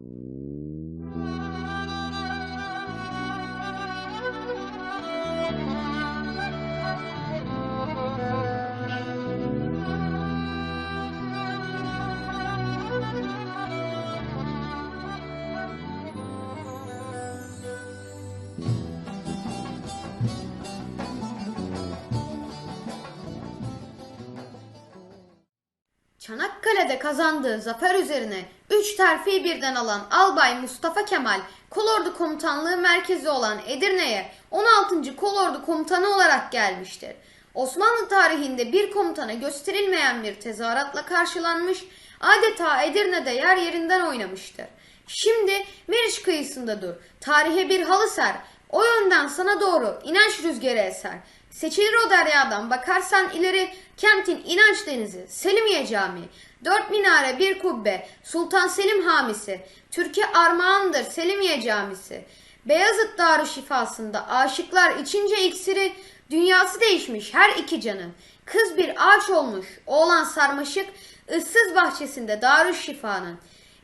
Ooh. Çanakkale'de kazandığı zafer üzerine 3 terfi birden alan Albay Mustafa Kemal, Kolordu Komutanlığı merkezi olan Edirne'ye 16. Kolordu Komutanı olarak gelmiştir. Osmanlı tarihinde bir komutana gösterilmeyen bir tezahüratla karşılanmış, adeta Edirne'de yer yerinden oynamıştır. Şimdi Meriç kıyısında dur, tarihe bir halı ser, o yönden sana doğru inanç rüzgarı eser. Seçilir o deryadan bakarsan ileri kentin inanç denizi, Selimiye Camii, dört minare bir kubbe, Sultan Selim hamisi, Türkiye armağandır Selimiye Camisi. Beyazıt Darüşşifası'nda aşıklar içince iksiri, dünyası değişmiş her iki canın. Kız bir ağaç olmuş, oğlan sarmaşık, ıssız bahçesinde Darüşşifa'nın.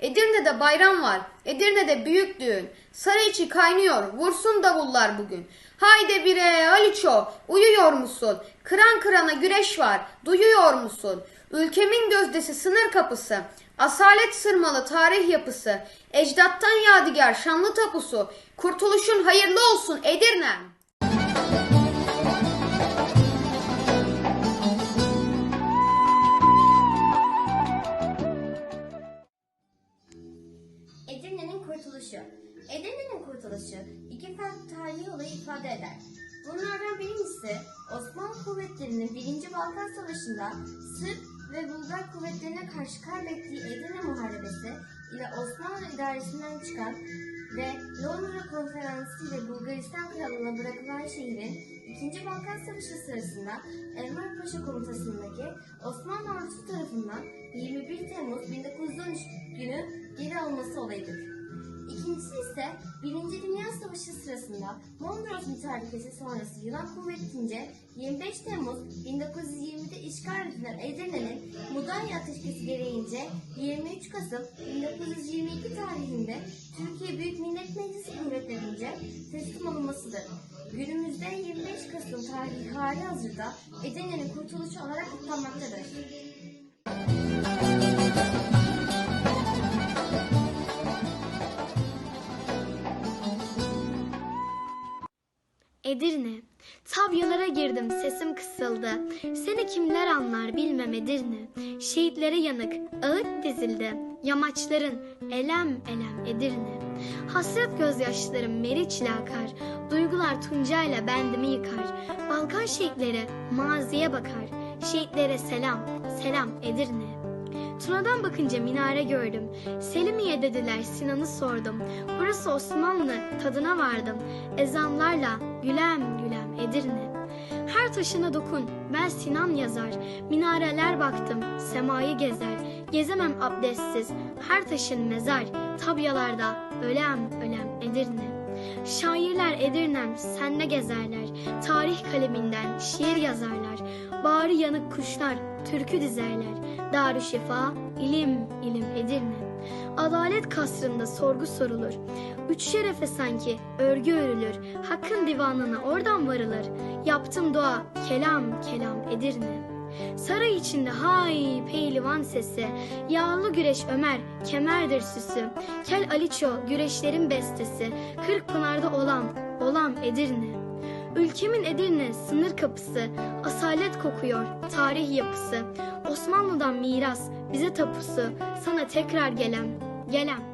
Edirne'de bayram var, Edirne'de büyük düğün. Sarı içi kaynıyor, vursun davullar bugün. Haydi bire Aliço, uyuyor musun? Kıran kırana güreş var, duyuyor musun? Ülkemin gözdesi sınır kapısı, asalet sırmalı tarih yapısı, ecdattan yadigar şanlı tapusu, kurtuluşun hayırlı olsun Edirne'm. Farklı tarihi olayı ifade eder. Bunlardan birincisi Osmanlı kuvvetlerinin 1. Balkan Savaşı'nda Sırp ve Bulgar kuvvetlerine karşı kaybettiği Edirne Muharebesi ile Osmanlı idaresinden çıkan ve Londra Konferansı ile Bulgaristan Krallığı'na bırakılan şehrin 2. Balkan Savaşı sırasında Enver Paşa komutasındaki Osmanlı ordusu tarafından 21 Temmuz 1913 günü geri alınması olayıdır. İkincisi ise Birinci Dünya Savaşı sırasında Mondros mütarekesi sonrası Yunan kuvvetince 25 Temmuz 1920'de işgal edilen Edirne'nin Mudanya Ateşkesi gereğince 23 Kasım 1922 tarihinde Türkiye Büyük Millet Meclisi kuvvetlerince teslim alınmasıdır. Günümüzde 25 Kasım tarihi hali hazırda Edirne'nin kurtuluşu olarak kutlanmaktadır. Edirne. Tabyalara girdim sesim kısıldı. Seni kimler anlar bilmem Edirne. Şehitlere yanık ağıt dizildi. Yamaçların elem elem Edirne. Hasret gözyaşlarım meriçle akar. Duygular tuncayla bendimi yıkar. Balkan şehitleri maziye bakar. Şehitlere selam, selam Edirne. Tuna'dan bakınca minare gördüm. Selimiye dediler Sinan'ı sordum. Burası Osmanlı tadına vardım. Ezanlarla gülem gülem Edirne. Her taşına dokun ben Sinan yazar. Minareler baktım semayı gezer. Gezemem abdestsiz her taşın mezar. Tabyalarda ölem ölem Edirne. Şairler Edirnem senle gezerler. Tarih kaleminden şiir yazarlar. Bağrı yanık kuşlar türkü dizerler. Darüşşifa ilim ilim Edirne. Adalet kasrında sorgu sorulur. Üç şerefe sanki örgü örülür. Hakkın divanına oradan varılır. Yaptım dua kelam kelam Edirne. Saray içinde hay pehlivan sesi, yağlı güreş Ömer, kemerdir süsü. Kel Aliço güreşlerin bestesi, kırk pınarda olan, olan Edirne. Ülkemin Edirne sınır kapısı, asalet kokuyor, tarih yapısı. Osmanlı'dan miras, bize tapusu, sana tekrar gelem, gelem.